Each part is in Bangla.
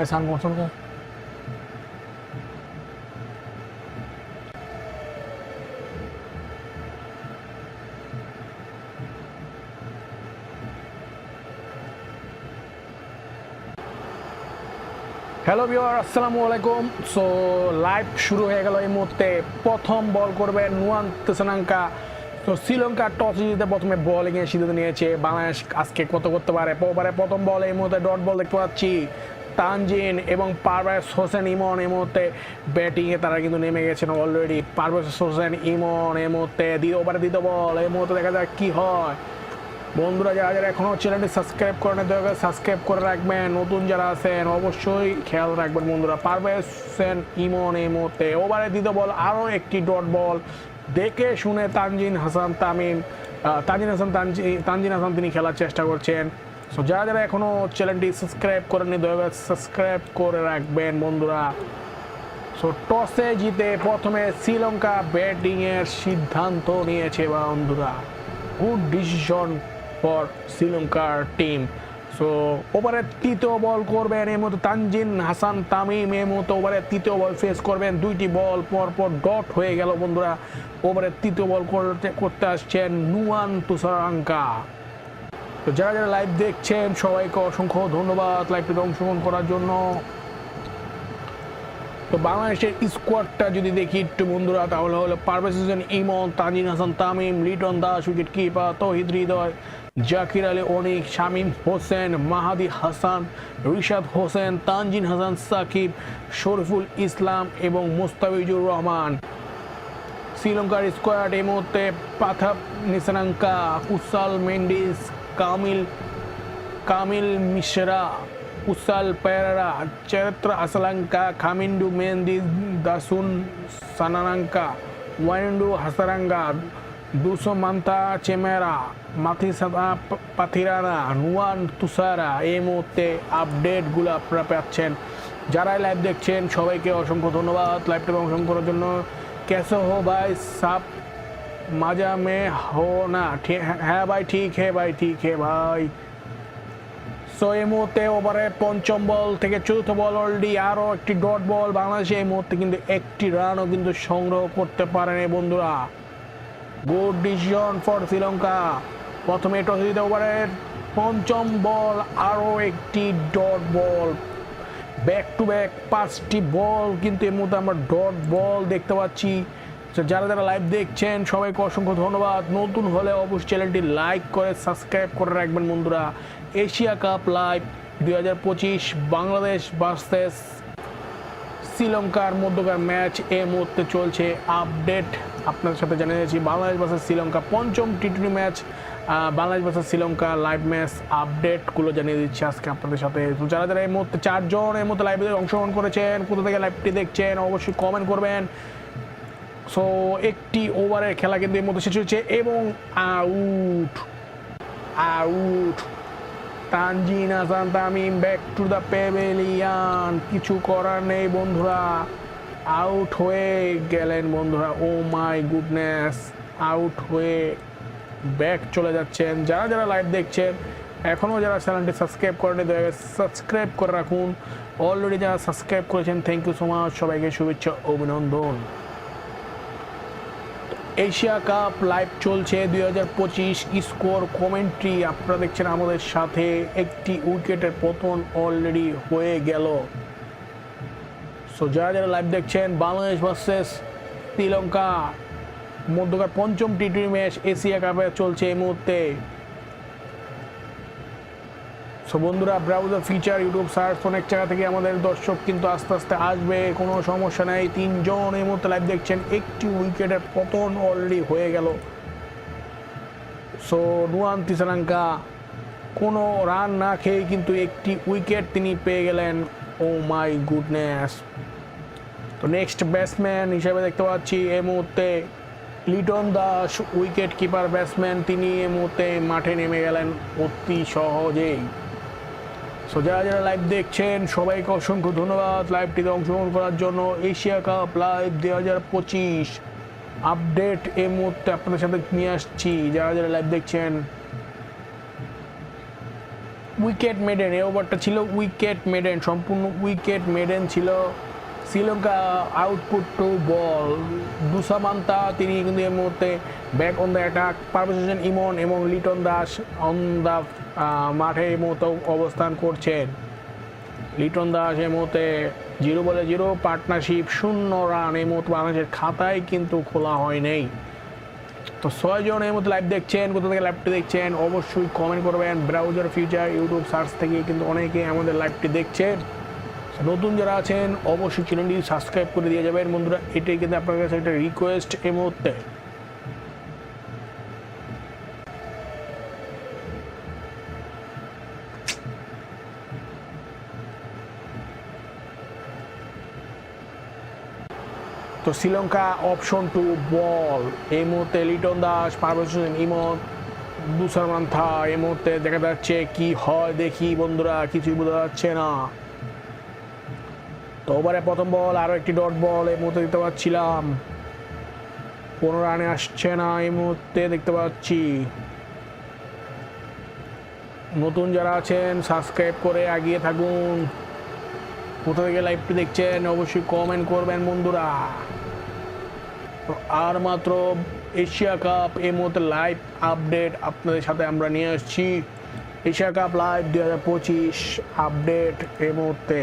परेशान मौसम को হ্যালো বিওর আসসালামু আলাইকুম সো লাইভ শুরু হয়ে গেল এই মুহূর্তে। প্রথম বল করবে নুয়ান তেসনাঙ্কা তো শ্রীলঙ্কা টস জিতে প্রথমে বোলিংয়ে সিদ্ধান্ত নিয়েছে। বাংলাদেশ আজকে কত করতে পারে? পরে প্রথম বল এই মুহূর্তে ডট বল দেখতে পাচ্ছি। তানজিন এবং পারভেজ হোসেন ইমন এই মুহূর্তে ব্যাটিংয়ে তারা কিন্তু নেমে গেছেন অলরেডি পারভেজ হোসেন, ইমন এই মুহূর্তে দ্বিতীয় ওভারে দ্বিতীয় বল এই মুহূর্তে দেখা যাক কী হয়। বন্ধুরা, যারা যারা এখনও চ্যানেলটি সাবস্ক্রাইব করে করেন দয়া করে সাবস্ক্রাইব করে রাখবেন। নতুন যারা আছেন, অবশ্যই খেয়াল রাখবেন বন্ধুরা। পারভেজ হোসেন, ইমন এই মুহূর্তে ওভারে দ্বিতীয় বল আরও একটি ডট বল দেখে শুনে তানজিন হাসান তামিম তানজিন হাসান তানজি- তানজিন হাসান তিনি খেলার চেষ্টা করছেন। সো যারা যারা এখনও চ্যানেলটি সাবস্ক্রাইব করেননি, দয়া করে সাবস্ক্রাইব করে রাখবেন বন্ধুরা। সো টসে জিতে প্রথমে শ্রীলঙ্কা ব্যাটিংয়ের সিদ্ধান্ত নিয়েছে বন্ধুরা। গুড ডিসিশন ফর শ্রীলঙ্কার টিম সো ওভারের তৃতীয় বল করবেন এই মতো তানজিন, হাসান তামিম এই মতো ওভারের তৃতীয় বল ফেস করবেন। দুইটি বল পর পর ডট হয়ে গেল বন্ধুরা। ওভারের তৃতীয় বল করতে করতে আসছেন নুয়ান তুষারাঙ্কা। তো যারা যারা লাইভ দেখছেন, সবাইকে অসংখ্য ধন্যবাদ লাইভটিতে অংশগ্রহণ করার জন্য। তো বাংলাদেশের স্কোয়াডটা যদি দেখি একটু বন্ধুরা, তাহলে হলো পারভেজ হোসেন, ইমন, তানজিন হাসান, তামিম, লিটন দাস উইকেট কিপার তহিদ হৃদয়, জাকির আলী, অনিক, শামীম হোসেন, মাহাদি হাসান, রিশাদ হোসেন, তানজিন হাসান, সাকিব, শরফুল ইসলাম এবং মুস্তাফিজুর রহমান। শ্রীলঙ্কার স্কোয়াড এই মুহূর্তে পাথাপ নিসানাঙ্কা কুসাল মেন্ডিস কামিল কামিল মিশ্রা, উসাল পেরা চরিত্র আসলাঙ্কা, খামিন্ডু মেহেন্দি, দাসুন সানানাঙ্কা, ওয়াইন্ডু হাসারাঙ্গা, দুশো মান্তা চেমেরা মাথিসাদা পাথিরানা, নুয়ান তুষারা, এই মুহূর্তে আপডেটগুলো আপনারা পাচ্ছেন যারাই লাইভ দেখছেন, সবাইকে অসংখ্য ধন্যবাদ। লাইভটা অংশগ্রহণ করার জন্য কেসো হো ভাই সাপ मज़ा में हो না হ্যাঁ ভাই ঠিক হে ভাই ঠিক হে ভাই সো এই মুহূর্তে ওভারে পঞ্চম বল থেকে চতুর্থ বল অলরেডি আরও একটি ডট বল বাংলাদেশে এই মুহূর্তে কিন্তু একটি রানও কিন্তু সংগ্রহ করতে পারেনি বন্ধুরা। Good decision for Sri Lanka. প্রথমে টস দিতে ওভারের পঞ্চম বল আরও একটি dot ball back to back পাঁচটি বল কিন্তু এই মুহূর্তে আমরা ডট বল দেখতে পাচ্ছি। তো যারা যারা লাইভ দেখছেন, সবাইকে অসংখ্য ধন্যবাদ। নতুন হলে অবশ্যই চ্যানেলটি লাইক করে সাবস্ক্রাইব করে রাখবেন বন্ধুরা। এশিয়া কাপ লাইভ দুই হাজার পঁচিশ, বাংলাদেশ ভার্সেস শ্রীলঙ্কার মধ্যকার ম্যাচ এ মুহূর্তে চলছে আপডেট আপনাদের সাথে জানিয়ে দিয়েছি, বাংলাদেশ ভার্সেস শ্রীলঙ্কা পঞ্চম T twenty match Bangladesh versus Sri Lanka live match আপডেটগুলো জানিয়ে দিচ্ছি আজকে আপনাদের সাথে। তো যারা যারা এই মুহূর্তে চারজন এই মুহূর্তে লাইভে অংশগ্রহণ করেছেন, কোথা থেকে লাইভটি দেখছেন, অবশ্যই কমেন্ট করবেন। সো একটি ওভারের খেলা কিন্তু এই মুহূর্তে শেষ হচ্ছে এবং out out Tanzid Hasan Tamim back to the pavilion কিছু করার নেই বন্ধুরা। আউট হয়ে গেলেন বন্ধুরা। ও মাই গুডনেস আউট হয়ে ব্যাক চলে যাচ্ছেন। যারা যারা লাইভ দেখছেন এখনও যারা চ্যানেলটি সাবস্ক্রাইব করেনি দয়া করে সাবস্ক্রাইব করে রাখুন। অলরেডি যারা সাবস্ক্রাইব করেছেন থ্যাংক ইউ সো মাচ সবাইকে শুভেচ্ছা, অভিনন্দন। এশিয়া কাপ লাইভ চলছে দুই হাজার পঁচিশ স্কোর কমেন্ট্রি। আপনারা দেখছেন আমাদের সাথে একটি উইকেটের পতন অলরেডি হয়ে গেল। সো যারা যারা লাইভ দেখছেন, বাংলাদেশ ভার্সেস শ্রীলঙ্কা। মধ্যকার পঞ্চম টি টোয়েন্টি ম্যাচ এশিয়া কাপে চলছে এই মুহূর্তে। সো বন্ধুরা ব্রাউজার ফিচার ইউটিউব সার্চ অনেক জায়গা থেকে আমাদের দর্শক কিন্তু আস্তে আস্তে আসবে, কোনো সমস্যা নেই। তিনজন এই মুহূর্তে লাইভ দেখছেন, একটি উইকেটের পতন অলরেডি হয়ে গেল। সো নুয়ান তিসারাঙ্কা, কোনো রান না খেয়ে কিন্তু একটি উইকেট তিনি পেয়ে গেলেন। ও মাই গুডনেস তো নেক্সট ব্যাটসম্যান হিসেবে দেখতে পাচ্ছি এই মুহূর্তে Liton Das wicket keeper batsman তিনি এই মুহূর্তে মাঠে নেমে গেলেন অতি সহজেই। সো যারা যারা লাইভ দেখছেন, সবাইকে অসংখ্য ধন্যবাদ। লাইভটিতে অংশগ্রহণ করার জন্য এশিয়া কাপ লাইভ দুই হাজার পঁচিশ। আপডেট এই মুহূর্তে আপনাদের সাথে নিয়ে আসছি। যারা যারা লাইভ দেখছেন উইকেট মেডেন এই ওভারটা ছিল উইকেট মেডেন সম্পূর্ণ উইকেট মেডেন ছিল। Sri Lanka output two ball Dushmantha তিনি কিন্তু এই মুহূর্তে back on the attack Parvez Emon এবং লিটন দাস অন দ্য মাঠে এই মুহূর্তে অবস্থান করছেন। লিটন দাস এই মুহূর্তে জিরো বলে জিরো, পার্টনারশিপ শূন্য রান এই মুহূর্তে বাংলাদেশের খাতায় কিন্তু খোলা হয় নাই। তো ছয়জন এই মধ্যে লাইভ দেখছেন, কোথা থেকে লাইভটি দেখছেন, অবশ্যই কমেন্ট করবেন। ব্রাউজার ফিউচার ইউটিউব সার্চ থেকে কিন্তু অনেকে আমাদের লাইভটি দেখছেন। নতুন যারা আছেন, অবশ্যই চ্যানেলটি সাবস্ক্রাইব করে দিয়ে যাবেন। বন্ধুরা, এটাই কিন্তু আপনার কাছে একটা রিকোয়েস্ট এই মুহূর্তে। তো শ্রীলঙ্কা অপশন টু বল এই মুহূর্তে লিটন দাস, পারভেজ হোসেন, ইমন দুসারমান থা এই মুহূর্তে দেখা যাচ্ছে কি হয় দেখি, বন্ধুরা, কিছুই বোঝা যাচ্ছে না। তো ওভারে প্রথম বল আরও একটি ডট বল এই মুহূর্তে দেখতে পাচ্ছিলাম। কোনো রানে আসছে না এই মুহূর্তে দেখতে পাচ্ছি। নতুন যারা আছেন সাবস্ক্রাইব করে এগিয়ে থাকুন। কোথা থেকে লাইভটি দেখছেন? অবশ্যই কমেন্ট করবেন বন্ধুরা। আর মাত্র এশিয়া কাপ এই মুহূর্তে লাইভ আপডেট আপনাদের সাথে আমরা নিয়ে আসছি। এশিয়া কাপ লাইভ দু হাজার পঁচিশ আপডেট এই মুহূর্তে।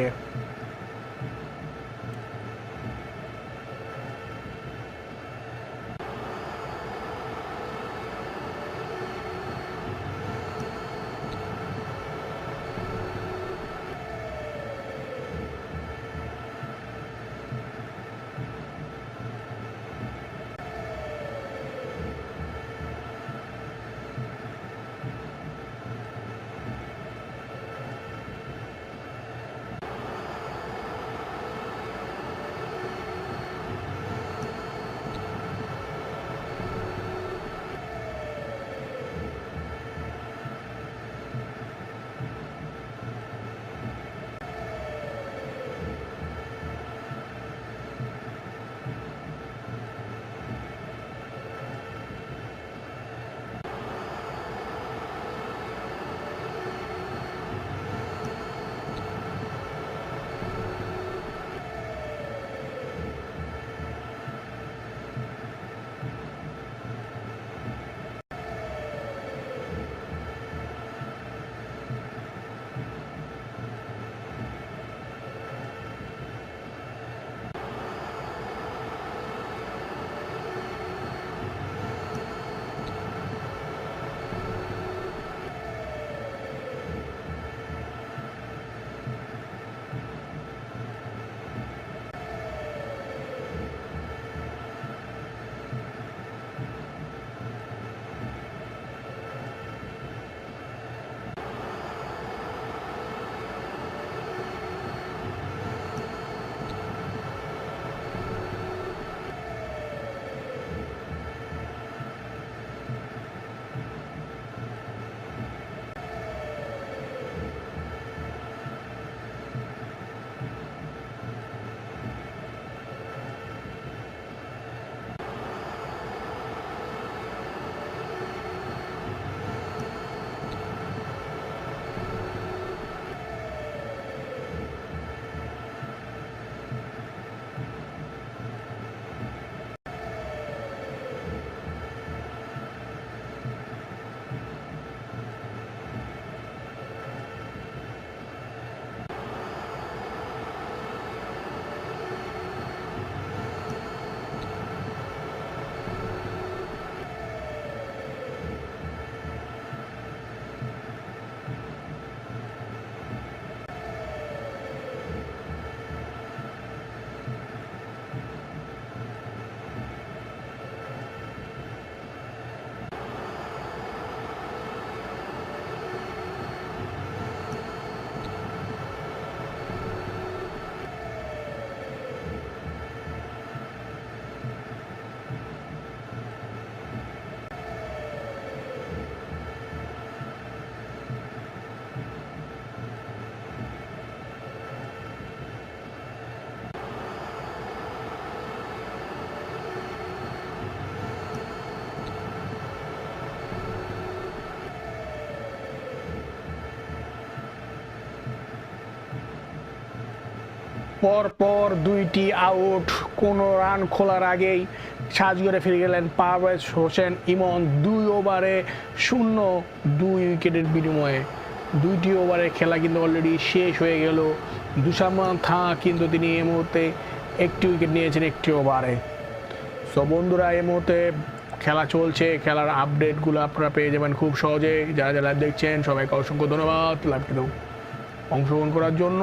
পর পর দুইটি আউট কোনো রান খোলার আগেই সাজ করে ফিরে গেলেন পারভেজ হোসেন। ইমন দুই ওভারে শূন্য দুই উইকেটের বিনিময়ে দুইটি ওভারে খেলা কিন্তু অলরেডি শেষ হয়ে গেল। দুশামান থা কিন্তু তিনি এই মুহূর্তে একটি উইকেট নিয়েছেন একটি ওভারে সো বন্ধুরা, এই মুহূর্তে খেলা চলছে, খেলার আপডেটগুলো আপনারা পেয়ে যাবেন খুব সহজে। যারা যারা লাইভ দেখছেন, সবাইকে অসংখ্য ধন্যবাদ। লাইভটিতে অংশগ্রহণ করার জন্য